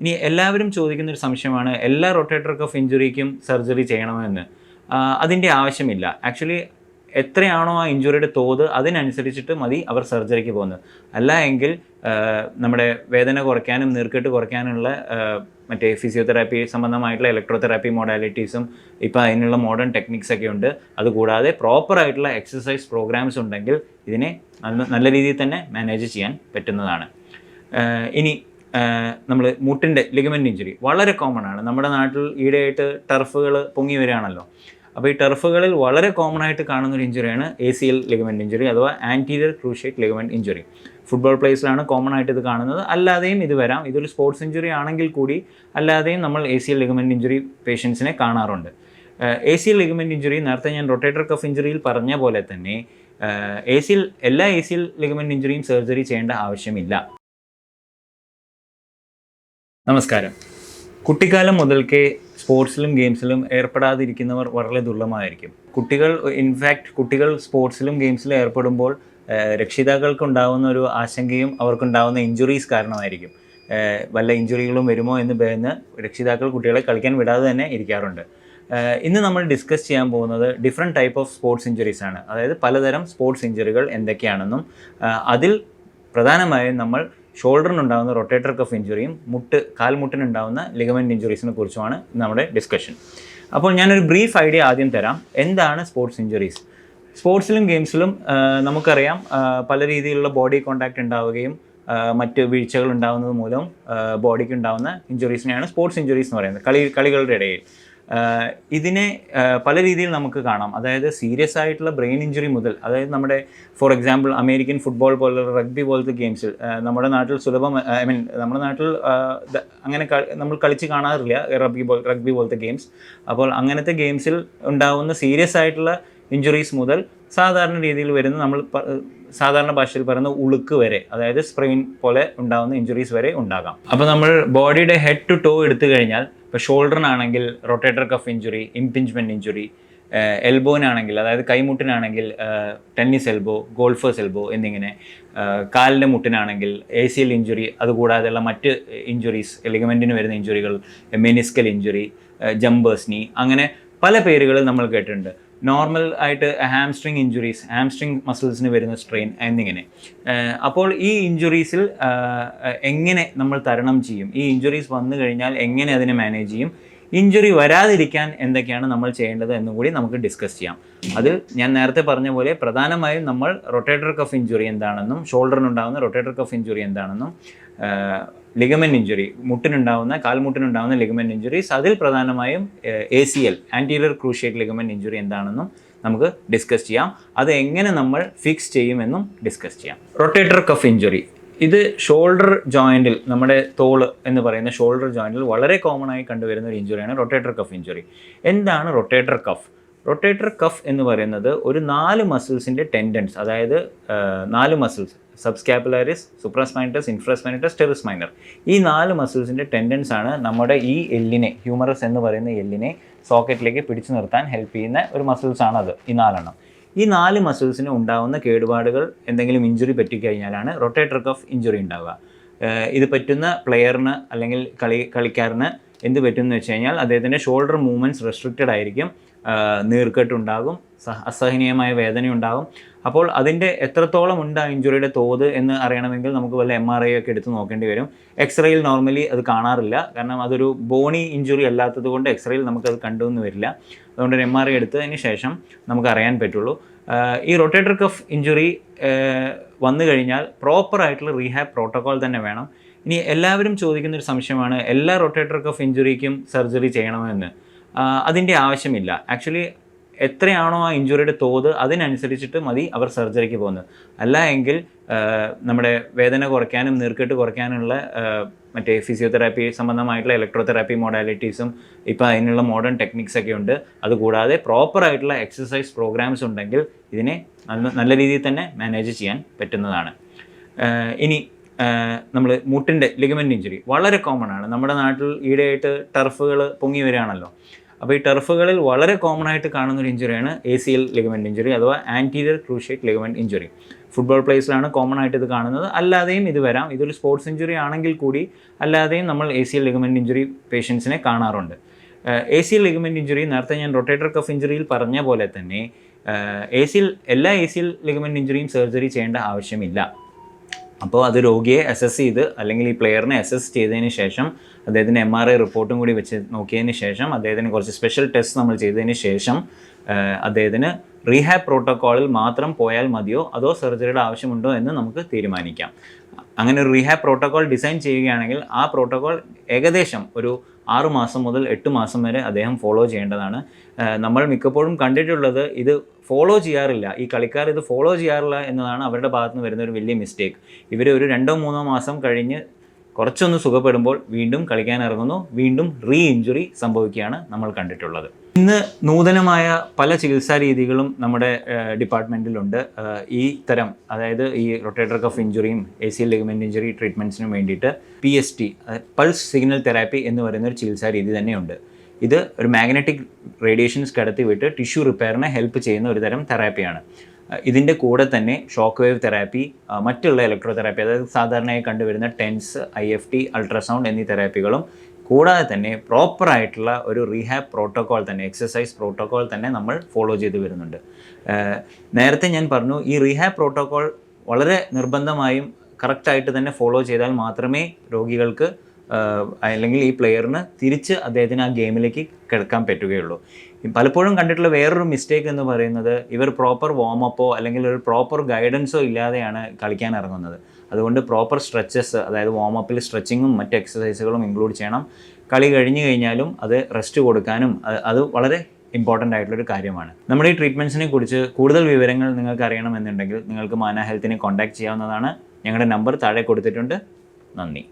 ഇനി എല്ലാവരും ചോദിക്കുന്ന ഒരു സംശയമാണ് എല്ലാ റൊട്ടേറ്റർ കഫ് ഇഞ്ചുറിക്കും സർജറി ചെയ്യണമെന്ന്. അതിന്റെ ആവശ്യമില്ല. ആക്ച്വലി എത്രയാണോ ആ ഇഞ്ചുറിയുടെ തോത് അതിനനുസരിച്ചിട്ട് മതി അവർ സർജറിക്ക് പോകുന്നത്. അല്ല എങ്കിൽ നമ്മുടെ വേദന കുറയ്ക്കാനും നീർക്കെട്ട് കുറയ്ക്കാനുള്ള മറ്റേ ഫിസിയോതെറാപ്പി സംബന്ധമായിട്ടുള്ള ഇലക്ട്രോതെറാപ്പി മോഡാലിറ്റീസും ഇപ്പോൾ അതിനുള്ള മോഡേൺ ടെക്നിക്സ് ഒക്കെ ഉണ്ട്. അതുകൂടാതെ പ്രോപ്പറായിട്ടുള്ള എക്സസൈസ് പ്രോഗ്രാംസ് ഉണ്ടെങ്കിൽ ഇതിനെ നല്ല രീതിയിൽ തന്നെ മാനേജ് ചെയ്യാൻ പറ്റുന്നതാണ്. ഇനി നമ്മൾ മുട്ടിന്റെ ലിഗമെന്റ് ഇഞ്ചുറി വളരെ കോമൺ ആണ്. നമ്മുടെ നാട്ടിൽ ഈടെയായിട്ട് ടർഫുകൾ പൊങ്ങി വരികയാണല്ലോ. അപ്പോൾ ഈ ടർഫുകളിൽ വളരെ കോമൺ ആയിട്ട് കാണുന്ന ഒരു ഇഞ്ചുറിയാണ് A C L ligament injury അഥവാ anterior cruciate ligament injury football പ്ലേസിലാണ് common ആയിട്ട് ഇത് കാണുന്നത്. അല്ലാതെയും ഇത് വരാം. ഇതൊരു സ്പോർട്സ് ഇഞ്ചുറി ആണെങ്കിൽ കൂടി അല്ലാതെയും നമ്മൾ A C L ligament injury പേഷ്യൻസിനെ കാണാറുണ്ട്. A C L ligament injury നേരത്തെ ഞാൻ റൊട്ടേറ്റർ കഫ് ഇഞ്ചുറിയിൽ പറഞ്ഞ പോലെ തന്നെ എ സി എൽ എല്ലാ എ സി എൽ ലിഗമെന്റ് ഇഞ്ചുറിയും സർജറി ചെയ്യേണ്ട ആവശ്യമില്ല. നമസ്കാരം. കുട്ടിക്കാലം മുതൽക്കേ സ്പോർട്സിലും ഗെയിംസിലും ഏർപ്പെടാതിരിക്കുന്നവർ വളരെ ദുർലഭമായിരിക്കും. കുട്ടികൾ ഇൻഫാക്റ്റ് കുട്ടികൾ സ്പോർട്സിലും ഗെയിംസിലും ഏർപ്പെടുമ്പോൾ രക്ഷിതാക്കൾക്ക് ഉണ്ടാകുന്ന ഒരു ആശങ്കയും അവർക്കുണ്ടാവുന്ന ഇഞ്ചുറീസ് കാരണമായിരിക്കും. വല്ല ഇഞ്ചുറികളും വരുമോ എന്ന് ഭയന്ന് രക്ഷിതാക്കൾ കുട്ടികളെ കളിക്കാൻ വിടാതെ തന്നെ ഇരിക്കാറുണ്ട്. ഇന്ന് നമ്മൾ ഡിസ്കസ് ചെയ്യാൻ പോകുന്നത് different type of sports injuries ആണ്. അതായത് പലതരം സ്പോർട്സ് ഇഞ്ചുറികൾ എന്തൊക്കെയാണെന്നും അതിൽ പ്രധാനമായും നമ്മൾ ഷോൾഡറിനുണ്ടാകുന്ന റൊട്ടേറ്റർ കഫ് ഇഞ്ചുറിയും മുട്ട് കാൽമുട്ടിനുണ്ടാകുന്ന ലിഗമെന്റ് ഇഞ്ചുറീസിനെ കുറിച്ചുമാണ് നമ്മുടെ ഡിസ്കഷൻ. അപ്പോൾ ഞാനൊരു ബ്രീഫ് ഐഡിയ ആദ്യം തരാം. എന്താണ് സ്പോർട്സ് ഇഞ്ചുറീസ്? സ്പോർട്സിലും ഗെയിംസിലും നമുക്കറിയാം പല രീതിയിലുള്ള ബോഡി കോണ്ടാക്ട് ഉണ്ടാവുകയും മറ്റ് വീഴ്ചകൾ ഉണ്ടാകുന്നത് മൂലം ബോഡിക്ക് ഉണ്ടാകുന്ന ഇഞ്ചുറീസിനെയാണ് സ്പോർട്സ് ഇഞ്ചുറീസ് എന്ന് പറയുന്നത്. കളി കളികളുടെ ഇടയിൽ. ഇതിനെ പല രീതിയിൽ നമുക്ക് കാണാം. അതായത് സീരിയസ് ആയിട്ടുള്ള ബ്രെയിൻ ഇഞ്ചുറി മുതൽ അതായത് നമ്മുടെ ഫോർ എക്സാമ്പിൾ അമേരിക്കൻ ഫുട്ബോൾ പോലുള്ള റഗ്ബി പോലത്തെ ഗെയിംസിൽ നമ്മുടെ നാട്ടിൽ സുലഭം ഐ മീൻ നമ്മുടെ നാട്ടിൽ അങ്ങനെ നമ്മൾ കളിച്ച് കാണാറില്ല റഗ്ബി ബോൾ റഗ്ബി പോലത്തെ ഗെയിംസ്. അപ്പോൾ അങ്ങനത്തെ ഗെയിംസിൽ ഉണ്ടാകുന്ന സീരിയസ് ആയിട്ടുള്ള ഇഞ്ചുറീസ് മുതൽ സാധാരണ രീതിയിൽ വരുന്ന നമ്മൾ സാധാരണ ഭാഷയിൽ പറയുന്ന ഉളുക്ക് വരെ അതായത് സ്പ്രെയിൻ പോലെ ഉണ്ടാകുന്ന ഇഞ്ചുറീസ് വരെ ഉണ്ടാകാം. അപ്പോൾ നമ്മൾ ബോഡിയുടെ ഹെഡ് ടു ടോ എടുത്തു കഴിഞ്ഞാൽ ഇപ്പോൾ ഷോൾഡറിനാണെങ്കിൽ rotator cuff injury impingement injury എൽബോനാണെങ്കിൽ അതായത് കൈമുട്ടിനാണെങ്കിൽ ടെന്നീസ് എൽബോ ഗോൾഫേഴ്സ് എൽബോ എന്നിങ്ങനെ കാലിന്റെ മുട്ടിനാണെങ്കിൽ എ സി എൽ ഇഞ്ചുറി അതുകൂടാതെയുള്ള മറ്റ് ഇഞ്ചുറീസ് ലിഗമെന്റിന് വരുന്ന ഇഞ്ചുറികൾ മെനിസ്കൽ ഇഞ്ചുറി ജമ്പേഴ്സ് നീ അങ്ങനെ പല പേരുകളും നമ്മൾ കേട്ടിട്ടുണ്ട്. നോർമൽ ആയിട്ട് ഹാംസ്ട്രിങ് ഇഞ്ചുറീസ് ഹാംസ്ട്രിങ് മസിൽസിന് വരുന്ന സ്ട്രെയിൻ എന്നിങ്ങനെ. അപ്പോൾ ഈ ഇഞ്ചുറീസിൽ എങ്ങനെ നമ്മൾ തരണം ചെയ്യും? ഈ ഇഞ്ചുറീസ് വന്നു കഴിഞ്ഞാൽ എങ്ങനെ അതിനെ മാനേജ് ചെയ്യും? ഇഞ്ചുറി വരാതിരിക്കാൻ എന്തൊക്കെയാണ് നമ്മൾ ചെയ്യേണ്ടത് എന്നും കൂടി നമുക്ക് ഡിസ്കസ് ചെയ്യാം. അത് ഞാൻ നേരത്തെ പറഞ്ഞ പോലെ പ്രധാനമായും നമ്മൾ റൊട്ടേറ്റർ കഫ് ഇഞ്ചുറി എന്താണെന്നും ഷോൾഡറിനുണ്ടാകുന്ന റൊട്ടേറ്റർ കഫ് ഇഞ്ചുറി എന്താണെന്നും ലിഗമെന്റ് ഇഞ്ചുറി മുട്ടിനുണ്ടാവുന്ന കാൽമുട്ടിനുണ്ടാവുന്ന ലിഗമെന്റ് ഇഞ്ചുറീസ് അതിൽ പ്രധാനമായും A C L anterior cruciate ligament injury എന്താണെന്നും നമുക്ക് ഡിസ്കസ് ചെയ്യാം. അത് എങ്ങനെ നമ്മൾ ഫിക്സ് ചെയ്യുമെന്നും ഡിസ്കസ് ചെയ്യാം. റൊട്ടേറ്റർ കഫ് ഇഞ്ചുറി ഇത് ഷോൾഡർ ജോയിന്റിൽ നമ്മുടെ തോൾ എന്ന് പറയുന്ന ഷോൾഡർ ജോയിന്റിൽ വളരെ കോമൺ ആയി കണ്ടുവരുന്ന ഒരു ഇഞ്ചുറിയാണ് റൊട്ടേറ്റർ കഫ് ഇഞ്ചുറി എന്താണ് റൊട്ടേറ്റർ കഫ് റൊട്ടേറ്റർ കഫ് എന്ന് പറയുന്നത് ഒരു നാല് മസിൽസിന്റെ ടെൻഡൻസ് അതായത് നാല് മസിൽസ് സബ്സ്കാപ്പുലാരിസ് സുപ്രസ്മൈനറ്റസ് ഇൻഫ്രാസ്മൈനറ്റസ് ടെറിസ് മൈനർ. ഈ നാല് മസിൽസിന്റെ ടെൻഡൻസ് ആണ് നമ്മുടെ ഈ എല്ലിനെ ഹ്യൂമറസ് എന്ന് പറയുന്ന എല്ലിനെ സോക്കറ്റിലേക്ക് പിടിച്ചു നിർത്താൻ ഹെൽപ്പ് ചെയ്യുന്ന ഒരു മസിൽസ് ആണ് അത് ഈ നാലെണ്ണം. ഈ നാല് മസിൽസിന് ഉണ്ടാകുന്ന കേടുപാടുകൾ എന്തെങ്കിലും ഇഞ്ചുറി പറ്റിക്കഴിഞ്ഞാലാണ് റൊട്ടേറ്റർ കഫ് ഇഞ്ചുറി ഉണ്ടാവുക. ഇത് പറ്റുന്ന പ്ലെയറിന് അല്ലെങ്കിൽ കളി കളിക്കാരന് എന്ത് പറ്റുമെന്ന് വെച്ച് കഴിഞ്ഞാൽ അദ്ദേഹത്തിന്റെ ഷോൾഡർ മൂവ്മെന്റ്സ് റെസ്ട്രിക്റ്റഡ് ആയിരിക്കും. നീർക്കെട്ടുണ്ടാകും സഹ അസഹനീയമായ വേദനയുണ്ടാകും. അപ്പോൾ അതിന്റെ എത്രത്തോളം ഉണ്ട് ആ ഇഞ്ചുറിയുടെ തോത് എന്ന് അറിയണമെങ്കിൽ നമുക്ക് വല്ല എം ആർ ഐ ഒക്കെ എടുത്ത് നോക്കേണ്ടി വരും. എക്സ്റേയിൽ നോർമലി അത് കാണാറില്ല. കാരണം അതൊരു ബോണി ഇഞ്ചുറി അല്ലാത്തത് കൊണ്ട് എക്സ്റേയിൽ നമുക്കത് കണ്ടുവന്ന് വരില്ല. അതുകൊണ്ട് ഒരു എം ആർ ഐ എടുത്തതിന് ശേഷം നമുക്ക് അറിയാൻ പറ്റുള്ളൂ. ഈ റൊട്ടേറ്റർ കഫ് ഇഞ്ചുറി വന്നു കഴിഞ്ഞാൽ പ്രോപ്പറായിട്ടുള്ള റീഹാബ് പ്രോട്ടോകോൾ തന്നെ വേണം. ഇനി എല്ലാവരും ചോദിക്കുന്ന ഒരു സംശയമാണ് എല്ലാ റൊട്ടേറ്റർ കഫ് ഇഞ്ചുറിക്കും സർജറി ചെയ്യണമെന്ന്? അതിന്റെ ആവശ്യമില്ല. ആക്ച്വലി എത്രയാണോ ആ ഇഞ്ചുറിയുടെ തോത് അതിനനുസരിച്ചിട്ട് മതി അവർ സർജറിക്ക് പോകുന്നത്. അല്ല എങ്കിൽ നമ്മുടെ വേദന കുറയ്ക്കാനും നീർക്കെട്ട് കുറയ്ക്കാനുള്ള മറ്റേ ഫിസിയോതെറാപ്പി സംബന്ധമായിട്ടുള്ള ഇലക്ട്രോതെറാപ്പി മോഡാലിറ്റീസും ഇപ്പോൾ അതിനുള്ള മോഡേൺ ടെക്നിക്സ് ഒക്കെ ഉണ്ട്. അതുകൂടാതെ പ്രോപ്പറായിട്ടുള്ള എക്സസൈസ് പ്രോഗ്രാംസ് ഉണ്ടെങ്കിൽ ഇതിനെ നല്ല രീതിയിൽ തന്നെ മാനേജ് ചെയ്യാൻ പറ്റുന്നതാണ്. ഇനി നമ്മൾ മുട്ടിന്റെ ലിഗമെന്റ് ഇഞ്ചുറി വളരെ കോമൺ ആണ്. നമ്മുടെ നാട്ടിൽ ഈടെയായിട്ട് ടർഫുകൾ പൊങ്ങി വരികയാണല്ലോ. അപ്പോൾ ഈ ടർഫുകളിൽ വളരെ കോമൺ ആയിട്ട് കാണുന്ന ഒരു ഇഞ്ചുറിയാണ് A C L ligament injury അഥവാ anterior cruciate ligament injury football പ്ലേസിലാണ് common ആയിട്ട് ഇത് കാണുന്നത്. അല്ലാതെയും ഇത് വരാം. ഇതൊരു സ്പോർട്സ് ഇഞ്ചുറി ആണെങ്കിൽ കൂടി അല്ലാതെയും നമ്മൾ A C L ligament injury പേഷ്യൻസിനെ കാണാറുണ്ട്. A C L ligament injury നേരത്തെ ഞാൻ റൊട്ടേറ്റർ കഫ് ഇഞ്ചുറിയിൽ പറഞ്ഞ പോലെ തന്നെ എ സി എൽ എല്ലാ എ സി എൽ ലിഗമെന്റ് ഇഞ്ചുറിയും സർജറി ചെയ്യേണ്ട ആവശ്യമില്ല. അപ്പോൾ അത് രോഗിയെ അസസ് ചെയ്ത് അല്ലെങ്കിൽ ഈ പ്ലെയറിനെ അസസ് ചെയ്തതിന് ശേഷം അദ്ദേഹത്തിന് എം ആർ ഐ റിപ്പോർട്ടും കൂടി വെച്ച് നോക്കിയതിന് ശേഷം അദ്ദേഹത്തിന് കുറച്ച് സ്പെഷ്യൽ ടെസ്റ്റ് നമ്മൾ ചെയ്തതിന് ശേഷം അദ്ദേഹത്തിന് റീഹാബ് പ്രോട്ടോക്കോളിൽ മാത്രം പോയാൽ മതിയോ? അതോ സർജറിയുടെ ആവശ്യമുണ്ടോ എന്ന് നമുക്ക് തീരുമാനിക്കാം. അങ്ങനെ ഒരു റീഹാബ് പ്രോട്ടോക്കോൾ ഡിസൈൻ ചെയ്യുകയാണെങ്കിൽ ആ പ്രോട്ടോക്കോൾ ഏകദേശം ഒരു ആറ് മാസം മുതൽ എട്ട് മാസം വരെ അദ്ദേഹം ഫോളോ ചെയ്യേണ്ടതാണ്. നമ്മൾ മിക്കപ്പോഴും കണ്ടിട്ടുള്ളത് ഇത് ഫോളോ ചെയ്യാറില്ല. ഈ കളിക്കാർ ഇത് ഫോളോ ചെയ്യാറില്ല എന്നതാണ് അവരുടെ ഭാഗത്തുനിന്ന് വരുന്ന ഒരു വലിയ മിസ്റ്റേക്ക് ഇവർ ഒരു രണ്ടോ മൂന്നോ മാസം കഴിഞ്ഞ് കുറച്ചൊന്ന് സുഖപ്പെടുമ്പോൾ വീണ്ടും കളിക്കാൻ ഇറങ്ങുന്നു വീണ്ടും റീ ഇഞ്ചുറി സംഭവിക്കുകയാണ് നമ്മൾ കണ്ടിട്ടുള്ളത്. ഇന്ന് നൂതനമായ പല ചികിത്സാ രീതികളും നമ്മുടെ ഡിപ്പാർട്ട്മെന്റിലുണ്ട് ഈ തരം അതായത് ഈ റൊട്ടേറ്റർ കഫ് ഇഞ്ചുറിയും എ സി ലിഗമെന്റ് ഇഞ്ചുറി ട്രീറ്റ്മെന്റ്സിനും വേണ്ടിയിട്ട് P S T pulse signal therapy എന്ന് പറയുന്ന ഒരു ചികിത്സാ രീതി തന്നെയുണ്ട്. ഇത് ഒരു മാഗ്നറ്റിക് റേഡിയേഷൻസ് കടത്തിവിട്ട് ടിഷ്യൂ റിപ്പയറിനെ ഹെൽപ്പ് ചെയ്യുന്ന ഒരു തരം തെറാപ്പിയാണ് ഇതിന്റെ കൂടെ തന്നെ ഷോക്ക് വേവ് തെറാപ്പി മറ്റുള്ള ഇലക്ട്രോ തെറാപ്പി അതായത് സാധാരണയായി കണ്ടുവരുന്ന TENS I F T ultrasound എന്നീ തെറാപ്പികളും കൂടാതെ തന്നെ പ്രോപ്പറായിട്ടുള്ള ഒരു റീഹാബ് പ്രോട്ടോകോൾ തന്നെ എക്സസൈസ് പ്രോട്ടോകോൾ തന്നെ നമ്മൾ ഫോളോ ചെയ്ത് വരുന്നുണ്ട്. നേരത്തെ ഞാൻ പറഞ്ഞു ഈ റീഹാബ് പ്രോട്ടോകോൾ വളരെ നിർബന്ധമായും കറക്റ്റായിട്ട് തന്നെ ഫോളോ ചെയ്താൽ മാത്രമേ രോഗികൾക്ക് അല്ലെങ്കിൽ ഈ പ്ലെയറിന് തിരിച്ച് അദ്ദേഹത്തിന് ആ ഗെയിമിലേക്ക് കിടക്കാൻ പറ്റുകയുള്ളൂ. പലപ്പോഴും കണ്ടിട്ടുള്ള വേറൊരു മിസ്റ്റേക്ക് എന്ന് പറയുന്നത് ഇവർ പ്രോപ്പർ വാമപ്പോ അല്ലെങ്കിൽ ഒരു പ്രോപ്പർ ഗൈഡൻസോ ഇല്ലാതെയാണ് കളിക്കാൻ ഇറങ്ങുന്നത്. അതുകൊണ്ട് പ്രോപ്പർ സ്ട്രെച്ചസ് അതായത് വാമപ്പിൽ സ്ട്രെച്ചിങ്ങും മറ്റ് എക്സസൈസുകളും ഇൻക്ലൂഡ് ചെയ്യണം. കളി കഴിഞ്ഞു കഴിഞ്ഞാലും അത് റെസ്റ്റ് കൊടുക്കാനും അത് വളരെ ഇമ്പോർട്ടന്റ് ആയിട്ടുള്ളൊരു കാര്യമാണ്. നമ്മുടെ ഈ ട്രീറ്റ്മെന്റ്സിനെ കുറിച്ച് കൂടുതൽ വിവരങ്ങൾ നിങ്ങൾക്ക് അറിയണമെന്നുണ്ടെങ്കിൽ നിങ്ങൾക്ക് മാന ഹെൽത്തിനെ കോൺടാക്ട് ചെയ്യാവുന്നതാണ്. ഞങ്ങളുടെ നമ്പർ താഴെ കൊടുത്തിട്ടുണ്ട്. നന്ദി.